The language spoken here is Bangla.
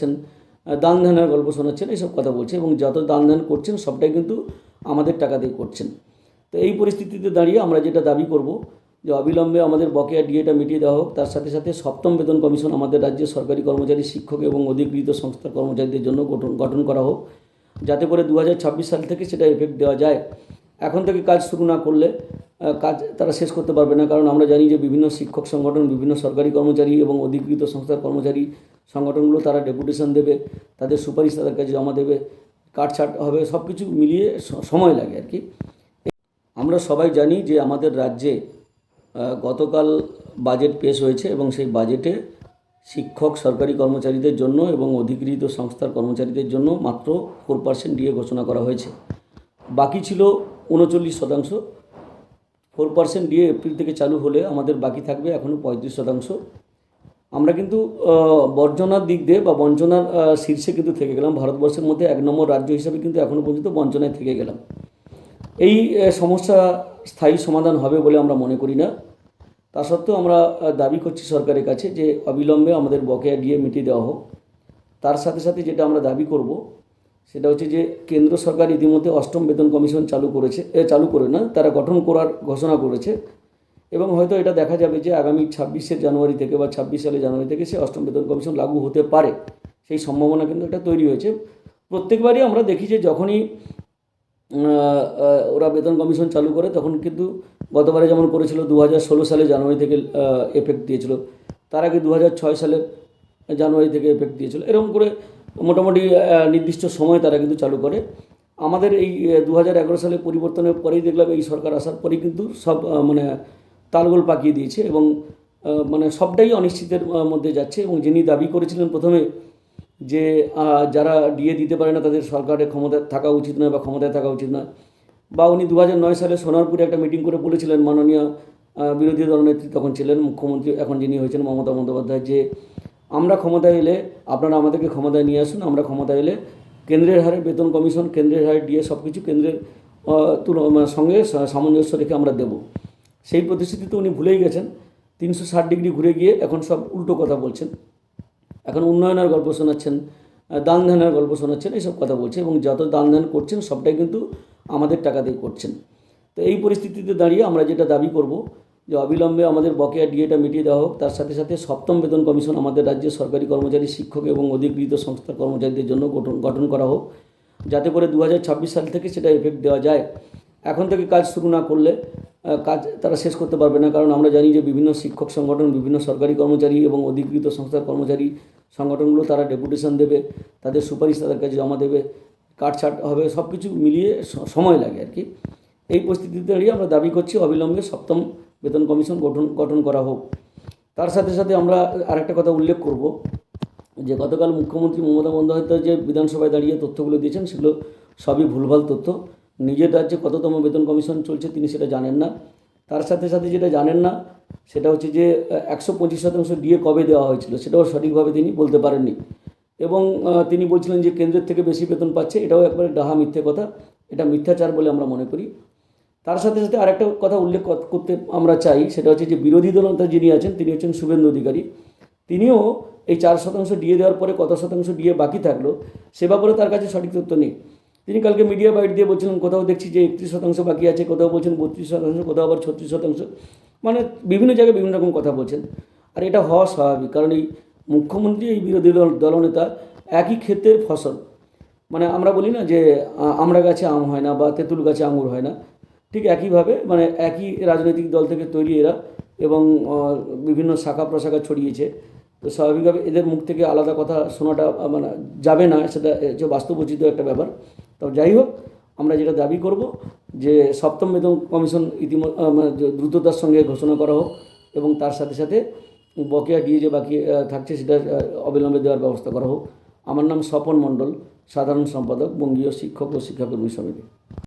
শোনাচ্ছেন দান ধ্যানের গল্প শোনাচ্ছেন, এইসব কথা বলছে এবং যত দান ধ্যান করছেন সবটাই কিন্তু আমাদের টাকা দিয়ে করছেন। তো এই পরিস্থিতিতে দাঁড়িয়ে আমরা যেটা দাবি করব, যে অবিলম্বে আমাদের বকেয়া ডিএটা মিটিয়ে দেওয়া হোক, তার সাথে সাথে সপ্তম বেতন কমিশন আমাদের রাজ্যের সরকারি কর্মচারী, শিক্ষক এবং অধিকৃত সংস্থার কর্মচারীদের জন্য গঠন গঠন করা হোক, যাতে করে দু হাজার ছাব্বিশ সাল থেকে সেটা এফেক্ট দেওয়া যায়। এখন থেকে কাজ শুরু না করলে কাজ তারা শেষ করতে পারবে না, কারণ আমরা জানি যে বিভিন্ন শিক্ষক সংগঠন, বিভিন্ন সরকারি কর্মচারী এবং অধিকৃত সংস্থার কর্মচারী সংগঠনগুলো তারা ডেপুটেশন দেবে, তাদের সুপারিশ তাদের কাছে জমা দেবে কাটছাট হবে, সব কিছু মিলিয়ে সময় লাগে আর কি। আমরা সবাই জানি যে আমাদের রাজ্যে গতকাল বাজেট পেশ হয়েছে এবং সেই বাজেটে শিক্ষক, সরকারি কর্মচারীদের জন্য এবং অধিকৃত সংস্থার কর্মচারীদের জন্য মাত্র ফোর পার্সেন্ট ডিএ ঘোষণা করা হয়েছে। বাকি ছিল উনচল্লিশ শতাংশ। ফোর পার্সেন্ট ডিএ এপ্রিল থেকে চালু হলে আমাদের বাকি থাকবে এখনও পঁয়ত্রিশ শতাংশ। আমরা কিন্তু বর্জনার দিক দিয়ে বা বঞ্চনার শীর্ষে কিন্তু থেকে গেলাম। ভারতবর্ষের মধ্যে এক নম্বর রাজ্য হিসাবে কিন্তু এখনও পর্যন্ত বঞ্চনায় থেকে গেলাম। এই সমস্যা স্থায়ী সমাধান হবে বলে আমরা মনে করি না। তা সত্ত্বেও আমরা দাবি করছি সরকারের কাছে যে অবিলম্বে আমাদের বকেয়া দিয়ে মিটিয়ে দেওয়া হোক। তার সাথে সাথে যেটা আমরা দাবি করব, সেটা হচ্ছে যে কেন্দ্র সরকার ইতিমধ্যে অষ্টম বেতন কমিশন চালু করেছে চালু করে না, তারা গঠন করার ঘোষণা করেছে। এবং হয়তো এটা দেখা যাবে যে আগামী ছাব্বিশে জানুয়ারি থেকে বা ছাব্বিশ সালে জানুয়ারি থেকে সে অষ্টম বেতন কমিশন লাগু হতে পারে। সেই সম্ভাবনা কিন্তু এটা তৈরি হয়েছে। প্রত্যেকবারই আমরা দেখি যে যখনই ওরা বেতন কমিশন চালু করে তখন কিন্তু গতবারে যেমন করেছিল দু হাজার ষোলো সালে জানুয়ারি থেকে এফেক্ট দিয়েছিল। তার আগে দু হাজার ছয় সালের জানুয়ারি থেকে এফেক্ট দিয়েছিল। এরকম করে মোটামুটি নির্দিষ্ট সময় তারা কিন্তু চালু করে। আমাদের এই দু হাজার এগারো সালে পরিবর্তনের পরেই দেখলাম এই সরকার আসার পরেই কিন্তু সব মানে তালগোল পাকিয়ে দিয়েছে এবং মানে সবটাই অনিশ্চিতের মধ্যে যাচ্ছে এবং যিনি দাবি করেছিলেন প্রথমে যে যারা ডিএ দিতে পারে না তাদের সরকারের ক্ষমতায় থাকা উচিত নয় বা ক্ষমতায় থাকা উচিত নয়। বা উনি দু সালে সোনারপুরে একটা মিটিং করে বলেছিলেন মাননীয় বিরোধী দলনেত্রী তখন ছিলেন মুখ্যমন্ত্রী এখন যিনি হয়েছেন মমতা বন্দ্যোপাধ্যায় যে আমরা ক্ষমতায় এলে আপনারা আমাদেরকে ক্ষমতায় নিয়ে আসুন আমরা ক্ষমতায় এলে কেন্দ্রের হারে বেতন কমিশন কেন্দ্রের হারে ডিএ সব কিছু কেন্দ্রের আহ, তুল- মানে সঙ্গে সামঞ্জস্য রেখে আমরা দেব। সেই প্রতিশ্রুতি তো উনি ভুলেই গেছেন। তিনশো ষাট ডিগ্রি ঘুরে গিয়ে এখন সব উল্টো কথা বলছেন। এখন উন্নয়নের গল্প শোনাচ্ছেন দান ধ্যানের গল্প শোনাচ্ছেন, এইসব কথা বলছেন এবং যত দান ধ্যান করছেন সবটাই কিন্তু আমাদের টাকা দিয়ে করছেন। তো এই পরিস্থিতিতে দাঁড়িয়ে আমরা যেটা দাবি করব যে অবিলম্বে আমাদের বকেয়া ডিএটা মিটিয়ে দেওয়া হোক, তার সাথে সাথে সপ্তম বেতন কমিশন আমাদের রাজ্যের সরকারি কর্মচারী, শিক্ষক এবং অধিকৃত সংস্থার কর্মচারীদের জন্য গঠন গঠন করা হোক। যাতে করে দু হাজার ছাব্বিশ সাল থেকে সেটা এফেক্ট দেওয়া যায়। এখন থেকে কাজ শুরু না করলে কাজ তারা শেষ করতে পারবে না। কারণ আমরা জানি যে বিভিন্ন শিক্ষক সংগঠন, বিভিন্ন সরকারি কর্মচারী এবং অধিকৃত সংস্থার কর্মচারী সংগঠনগুলো তারা ডেপুটেশন দেবে, তাদের সুপারিশ তাদের কাছে জমা দেবে কাটছাট হবে সব কিছু মিলিয়ে সময় লাগে আর কি। এই পরিস্থিতিতে দাঁড়িয়ে আমরা দাবি করছি, অবিলম্বে সপ্তম বেতন কমিশন গঠন গঠন করা হোক। তার সাথে সাথে আমরা আরেকটা কথা উল্লেখ করব, যে গতকাল মুখ্যমন্ত্রী মমতা বন্দ্যোপাধ্যায় যে বিধানসভায় দাঁড়িয়ে তথ্যগুলো দিয়েছেন, সেগুলো সবই ভুলভাল তথ্য। নিজের রাজ্যে কততম বেতন কমিশন চলছে তিনি সেটা জানেন না। তার সাথে সাথে যেটা জানেন না, সেটা হচ্ছে যে একশো পঁচিশ শতাংশ ডিএ কবে দেওয়া হয়েছিল সেটাও সঠিকভাবে তিনি বলতে পারেননি। এবং তিনি বলছিলেন যে কেন্দ্রের থেকে বেশি বেতন পাচ্ছে, এটাও একবারে ডাহা মিথ্যে কথা, এটা মিথ্যাচার বলে আমরা মনে করি। তার সাথে সাথে আরেকটা কথা উল্লেখ করতে আমরা চাই, সেটা হচ্ছে যে বিরোধী দলনেতা যিনি আছেন, তিনি হচ্ছেন শুভেন্দু অধিকারী। তিনিও এই চার শতাংশ ডিএ দেওয়ার পরে কত শতাংশ ডিএ বাকি থাকল, সে ব্যাপারে তার কাছে সঠিক তথ্য নেই। তিনি কালকে মিডিয়া বাইট দিয়ে বলছিলেন, কোথাও দেখছি যে একত্রিশ শতাংশ বাকি আছে, কোথাও বলছেন বত্রিশ শতাংশ, কোথাও আবার ছত্রিশ শতাংশ। মানে বিভিন্ন জায়গায় বিভিন্ন রকম কথা বলছেন। আর এটা হওয়া স্বাভাবিক, কারণ এই মুখ্যমন্ত্রী, এই বিরোধী দল, দলনেতা একই ক্ষেত্রের ফসল। মানে আমরা বলি না যে, আ- আমড়া গাছে আম হয় না বা তেঁতুল গাছে আঙুর হয় না। ঠিক একইভাবে মানে একই রাজনৈতিক দল থেকে তৈরি এরা এবং বিভিন্ন শাখা প্রশাখা ছড়িয়েছে। তো স্বাভাবিকভাবে এদের মুখ থেকে আলাদা কথা শোনাটা মানে যাবে না, সেটা বাস্তবোচিত একটা ব্যাপার। তো যাই হোক, আমরা যেটা দাবি করব যে সপ্তম বেতন কমিশন ইতিমধ্যে দ্রুততার সঙ্গে ঘোষণা করা হোক এবং তার সাথে সাথে বকেয়া ডিএ যে বাকি থাকছে সেটা অবিলম্বে দেওয়ার ব্যবস্থা করা হোক। আমার নাম স্বপন মণ্ডল, সাধারণ সম্পাদক, বঙ্গীয় শিক্ষক ও শিক্ষাকর্মী সমিতি।